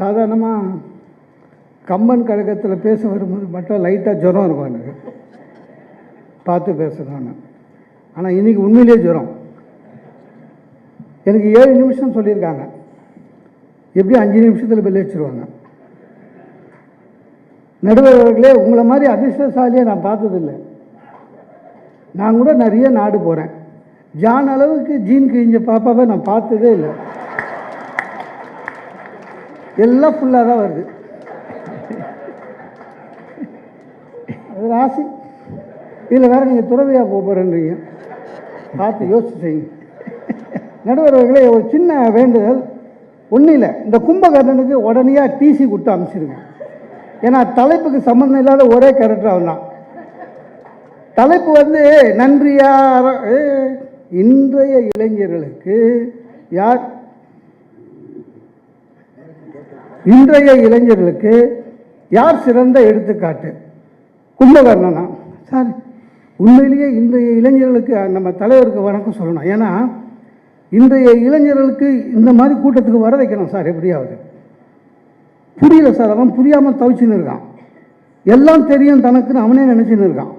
சாதாரணமாக கம்பன் கழகத்தில் பேச வரும்போது மட்டும் லைட்டாக ஜுரம் இருக்கும் எனக்கு. பார்த்து பேசணும்னு ஆனால் இன்னைக்கு உண்மையிலேயே ஜுரம். எனக்கு ஏழு நிமிஷம் சொல்லியிருக்காங்க. எப்படி அஞ்சு நிமிஷத்தில் பில் வச்சுருவாங்க நடுவர்களே உங்களை மாதிரி அதிர்ஷ்டசாலியை நான் பார்த்ததில்லை. நான் கூட நிறைய நாடு போகிறேன் ஜான் அளவுக்கு ஜீன் கிழிஞ்ச பாப்பாவை நான் பார்த்ததே இல்லை. எல்லாம் ஃபுல்லாக தான் வருது. அது ராசி. இதில் வேறு நீங்கள் துறவியாக போக போகிறேன்றீங்க பார்த்து யோசிச்சு செய்யுங்க. ஒரு சின்ன வேண்டுதல். ஒன்றும் இல்லை. இந்த கும்பகர்ணனுக்கு உடனேயாக டிசி கொடுத்து அனுப்பிச்சிருங்க ஏன்னா தலைப்புக்கு சம்மந்தம் இல்லாத ஒரே கேரக்டர் அவன் தான். தலைப்பு வந்து நன்றியா இன்றைய இளைஞர்களுக்கு யார் இன்றைய இளைஞர்களுக்கு யார் சிறந்த எடுத்துக்காட்டு? கும்பகர்ணனா? சார் உண்மையிலேயே இன்றைய இளைஞர்களுக்கு நம்ம தலைவருக்கு வணக்கம் சொல்லணும். ஏன்னா இன்றைய இளைஞர்களுக்கு இந்த மாதிரி கூட்டத்துக்கு வர வைக்கணும் சார் எப்படியாவது. புரியல சார் அவன் புரியாமல் தவிச்சுன்னு இருக்கான். எல்லாம் தெரியும் தனக்குன்னு அவனே நினச்சின்னு இருக்கான்.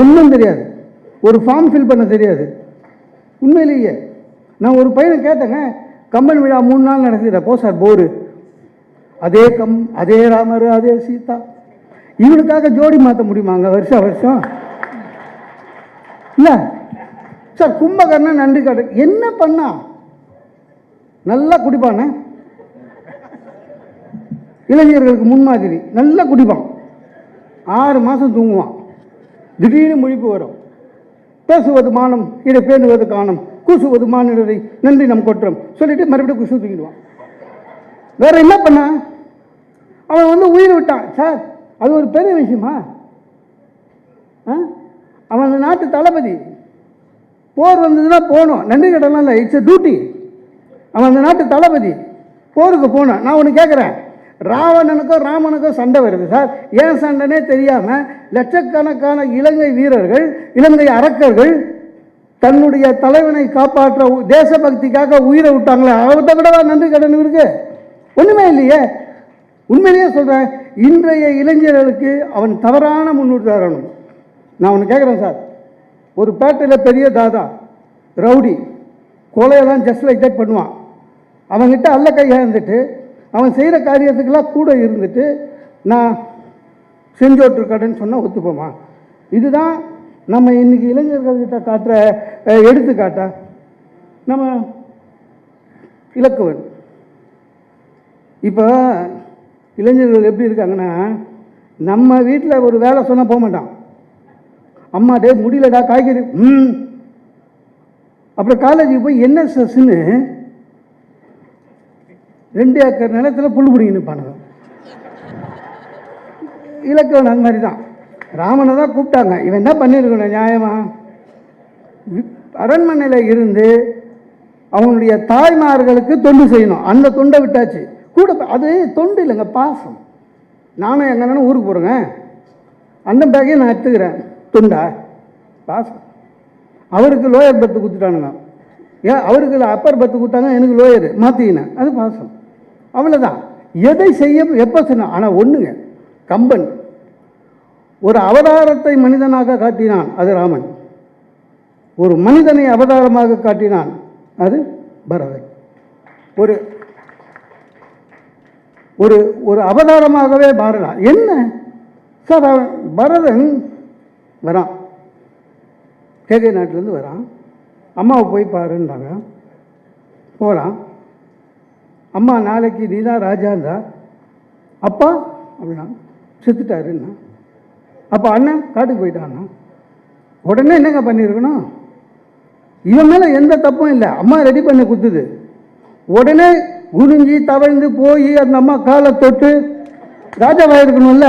ஒன்றும் தெரியாது. ஒரு ஃபார்ம் ஃபில் பண்ண தெரியாது. உண்மையிலேயே நான் ஒரு பையனை கேட்டேங்க கம்பன் விழா மூணு நாள் நடக்குது போ சார் போரு. அதே கம் அதே ராமர் அதே சீதா. இவனுக்காக ஜோடி மாற்ற முடியுமாங்க வருஷம் வருஷம்? இல்லை. சார் கும்பகர்ணன் நன்றி காட்டு. என்ன பண்ணா? நல்லா குடிப்பானே? இளைஞர்களுக்கு முன்மாதிரி. நல்லா குடிப்பான். ஆறு மாதம் தூங்குவான். திடீர்னு முழிப்பு வரும். பேசுவது மானம் இதை பேணுவது காணும். கூசுவது மானிடரை நன்றி நம் கொற்றம். சொல்லிட்டு மறுபடியும் குசு தூங்கிடுவான் வேற என்ன பண்ண? அவன் வந்து உயிர் விட்டான். சார் அது ஒரு பெரிய விஷயமா? ஆ? அவன் அந்த நாட்டு தளபதி. போர் வந்ததுன்னா போகணும். நன்றி கடலாம் இல்லை இட்ஸ் டியூட்டி அவன் அந்த நாட்டு தளபதி. போருக்கு போனான். நான் ஒன்று கேட்குறேன் ராவணனுக்கும் ராமனுக்கும் சண்டை வருது சார். ஏன் சண்டைனே தெரியாமல் லட்சக்கணக்கான இலங்கை வீரர்கள் இலங்கை அரக்கர்கள் தன்னுடைய தலைவனை காப்பாற்ற உ- தேசபக்திக்காக உயிரை விட்டாங்களே. அவர்கிட்ட கூட நன்றி கடன் இருக்குது ஒன்றுமே இல்லையே. உண்மையிலேயே சொல்கிறேன் இன்றைய இளைஞர்களுக்கு அவன் தவறான முன்னுதாரணம். நான் ஒன்று கேட்குறேன் சார். ஒரு பேட்டையில் பெரிய தாதா ரவுடி கொலையெல்லாம் ஜஸ்ட் லைக் தட் பண்ணுவான். அவன்கிட்ட அல்ல கையாக இருந்துட்டு அவன் செய்கிற காரியத்துக்கெல்லாம் கூட இருந்துட்டு நான் செஞ்சோட்டு கடைன்னு சொன்னால் ஒத்துப்போமா? இதுதான் நம்ம இன்னைக்கு இளைஞர்கள்கிட்ட காட்டுற எடுத்துக்காட்டா. நம்ம இலக்குவன். இப்போ இளைஞர்கள் எப்படி இருக்காங்கன்னா நம்ம வீட்டில் ஒரு வேலை சொன்னால் போக மாட்டான். அம்மா டே முடியலடா காய்கறி. ம். அப்புறம் காலேஜுக்கு போய் என்எஸ்எஸ்ன்னு ரெண்டு ஏக்கர் நிலத்தில் புல் பிடிங்கி நிற்பானுங்க இலக்கணம் அந்த மாதிரி தான். ராமனை தான் கூப்பிட்டாங்க. இவன் என்ன பண்ணியிருக்கணும் நியாயமா? அரண்மனையில் இருந்து அவனுடைய தாய்மார்களுக்கு தொண்டு செய்யணும். அந்த தொண்டை விட்டாச்சு. கூட அது தொண்டு இல்லைங்க பாசம். நானும் எங்க ஊருக்கு போகிறேங்க அந்த பேக்கையும் நான் எடுத்துக்கிறேன். தொண்டா? பாசம். அவருக்கு லோயர் பத்து கொடுத்துட்டானுங்க. ஏன் அவருக்கு அப்பர் பத்து கொடுத்தாங்க எனக்கு லோயர் மாற்றிக்கினேன் அது பாசம். அவ்வளோதான் எதை செய்ய எப்போ சொன்ன ஆனால் ஒன்றுங்க கம்பன். ஒரு அவதாரத்தை மனிதனாக காட்டினான் அது ராமன். ஒரு மனிதனை அவதாரமாக காட்டினான் அது பரதன். ஒரு ஒரு ஒரு அவதாரமாகவே மாறினான் என்ன? சார் அவன் பரதன் வரான். கேகை நாட்டிலேருந்து வரான். அம்மாவை போய் பாருன்றாங்க. போகிறான் அம்மா நாளைக்கு நீ தான் ராஜா இருந்தா அப்பா அப்படின்னா செத்துட்டாருன்னா அப்போ அண்ணன் காட்டுக்கு போயிட்டான்னா? உடனே என்னங்க பண்ணியிருக்கணும் இவன் மேலே எந்த தப்பும் இல்லை. அம்மா ரெடி பண்ணி கொடுத்துது உடனே குனிஞ்சி தவழ்ந்து போய் அந்த அம்மா காலை தொட்டு ராஜாவாக இருக்கணும்ல?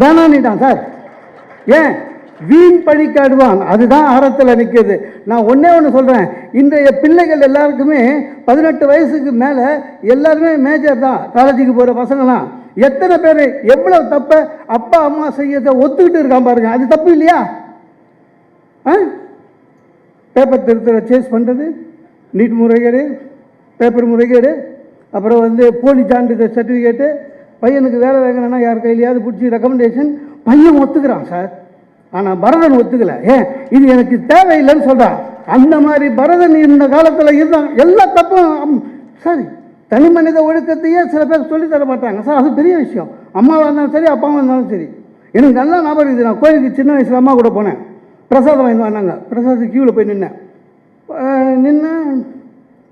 வேணான்னுட்டான் சார். ஏன்? வீண் பழிக்காடுவான். அதுதான் ஆரத்தில் நிற்கிறது நான் ஒன்றே ஒன்று சொல்கிறேன் இன்றைய பிள்ளைகள் எல்லாருக்குமே பதினெட்டு வயசுக்கு மேலே எல்லாருமே மேஜர் தான். காலேஜுக்கு போகிற பசங்களாம். எத்தனை பேர் எவ்வளோ தப்பை அப்பா அம்மா செய்யறதை ஒத்துக்கிட்டு இருக்கான் பாருங்க. அது தப்பு இல்லையா? ஆ? பேப்பர் திருத்தரை சேஸ் பண்ணுறது நீட் முறைகேடு? பேப்பர் முறைகேடு அப்புறம் வந்து போலி சான்றிதழ் சர்டிஃபிகேட்டு பையனுக்கு வேலை வாங்கணும்னா யார் கையிலையாவது பிடிச்சி ரெக்கமெண்டேஷன் பையன் ஒத்துக்கிறான் சார். ஆனால் பரதன் ஒத்துக்கலை. ஏன்? இது எனக்கு தேவையில்லைன்னு சொல்கிறான் அந்த மாதிரி பரதன் இந்த காலத்தில் இருந்தான் எல்லா தப்பும் சரி. தனி மனித ஒழுக்கத்தையே சில பேர் சொல்லித் தர மாட்டாங்க. சார் அது பெரிய விஷயம். அம்மாவாக இருந்தாலும் சரி அப்பாவாக இருந்தாலும் சரி. எனக்கு நல்லா ஞாபகம் இருக்குது. நான் கோயிலுக்கு சின்ன வயசில் அம்மா கூட போனேன். பிரசாதம் வாங்கி வந்தாங்க. பிரசாதம் கியூவில் போய் நின்னேன். நின்று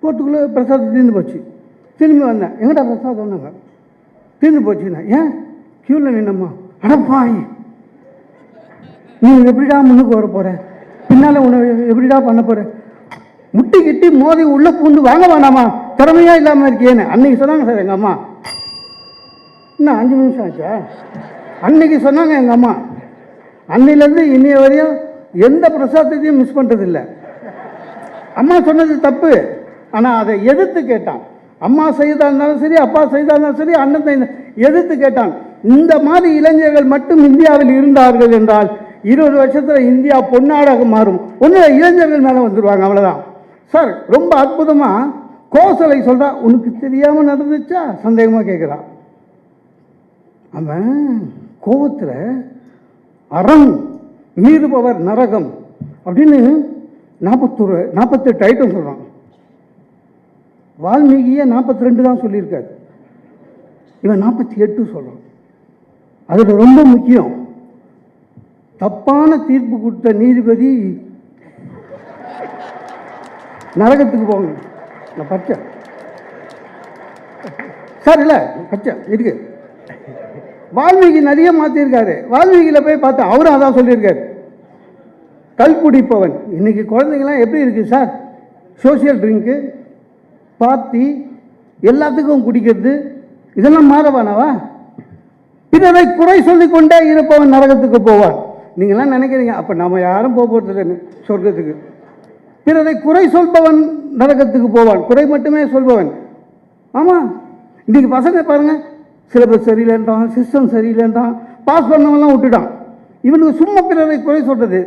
போட்டுக்குள்ளே பிரசாதம் தீர்ந்து போச்சு. திரும்பி வந்தேன். எங்கடா பிரசாதம்னாங்க தீர்ந்து போச்சுண்ணா ஏன்? கியூவில் நின்னம்மா. அடப்பாய் நீ எப்படிடா முன்னுக்கு வர போகிற பின்னால் உன்னை எப்படிடா பண்ண போகிற முட்டி கிட்டி மோதி உள்ளே பூந்து வாங்க வேணாமா? திறமையாக இல்லாமல் இருக்கேன்னு. அன்னைக்கு சொன்னாங்க சார் எங்கள் அம்மா. இன்னும் அஞ்சு நிமிஷம் ஆச்சா? அன்னைக்கு சொன்னாங்க எங்கள் அம்மா. அன்னையிலேருந்து இன்னைய வரையும் எந்த பிரசாதத்தையும் மிஸ் பண்ணுறதில்ல அம்மா சொன்னது தப்பு. ஆனால் அதை எதிர்த்து கேட்டான். அம்மா செய்தா இருந்தாலும் சரி அப்பா செய்தா இருந்தாலும் சரி அண்ணன் எதிர்த்து கேட்டான். இந்த மாதிரி இளைஞர்கள் மட்டும் இந்தியாவில் இருந்தார்கள் என்றால் இருபது வருஷத்தில் இந்தியா பொன்னாடாக மாறும். ஒன்று இளைஞர்கள் மேலே வந்துடுவாங்க அவ்வளோதான் சார் ரொம்ப அற்புதமாக கோசலை சொல்கிறா உனக்கு தெரியாமல் நடந்துச்சா? சந்தேகமாக கேட்குறான் அவன் கோபத்தில் அறம் மீறுபவர் நரகம் அப்படின்னு நாற்பத்தொரு நாற்பத்தெட்டு ஐட்டம் சொல்கிறான் வால்மீகியே நாற்பத்தி ரெண்டு தான் சொல்லியிருக்காரு. இவன் நாற்பத்தி எட்டு சொல்கிறான் அதில் ரொம்ப முக்கியம். தப்பான தீர்ப்பு கொடுத்த நீதிபதி நரகத்துக்கு போங்க. நான் பச்சை. சார் இல்லை பச்சை இருக்கு. வால்மீகி நிறைய மாற்றிருக்காரு வால்மீகியில் போய் பார்த்தா அவரும் அதான் சொல்லியிருக்காரு. கல் குடிப்பவன். இன்னைக்கு குழந்தைங்களாம் எப்படி இருக்குது சார்? சோஷியல் ட்ரிங்க்கு பாத்தி எல்லாத்துக்கும் குடிக்கிறது. இதெல்லாம் மாறவானவா பிறரை குறை சொல்லிக் கொண்டே இருப்பவன் நரகத்துக்கு போவான். நீங்களாம் நினைக்கிறீங்க அப்போ நம்ம யாரும் போக போகிறது சொர்க்கத்துக்கு. பிறரை குறை சொல்பவன் நரகத்துக்கு போவான். குறை மட்டுமே சொல்பவன். ஆமாம் இன்றைக்கி பசங்க பாருங்கள் சிலபஸ் சரியில்லைன்றான் சிஸ்டம் சரியில்லைன்றான் பாஸ் பண்ணவெல்லாம் விட்டுட்டான். இவனுக்கு சும்மா பிறரை குறை சொல்கிறது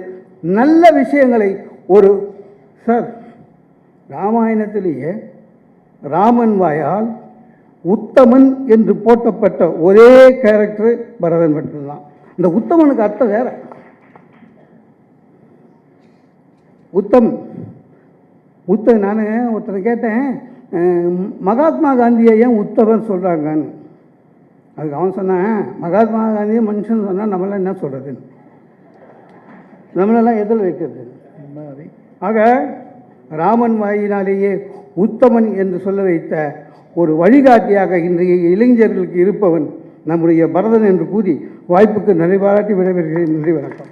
நல்ல விஷயங்களை ஒரு சார் ராமாயணத்திலேயே ராமன் வாயால் உத்தமன் என்று போட்டப்பட்ட ஒரே கேரக்டர் பரதன் மட்டும்தான். இந்த உத்தமனுக்கு அர்த்தம் வேற. உத்தம். உத்த நான் ஒருத்தரை கேட்டேன் மகாத்மா காந்தியை ஏன் உத்தமன் சொல்கிறாங்கன்னு அதுக்கு அவன் சொன்னான் மகாத்மா காந்தியை மனுஷன் சொன்னால் நம்மளாம் என்ன சொல்கிறதுன்னு நம்மளெல்லாம் எதில் வைக்கிறது? ஆக ராமன் வாயினாலேயே உத்தமன் என்று சொல்ல வைத்த ஒரு வழிகாட்டியாக இன்றைய இளைஞர்களுக்கு இருப்பவன் நம்முடைய பரதன் என்று கூறி வாய்ப்புக்கு நிறைவாட்டி விடைபெறுகிறேன். நன்றி வணக்கம்.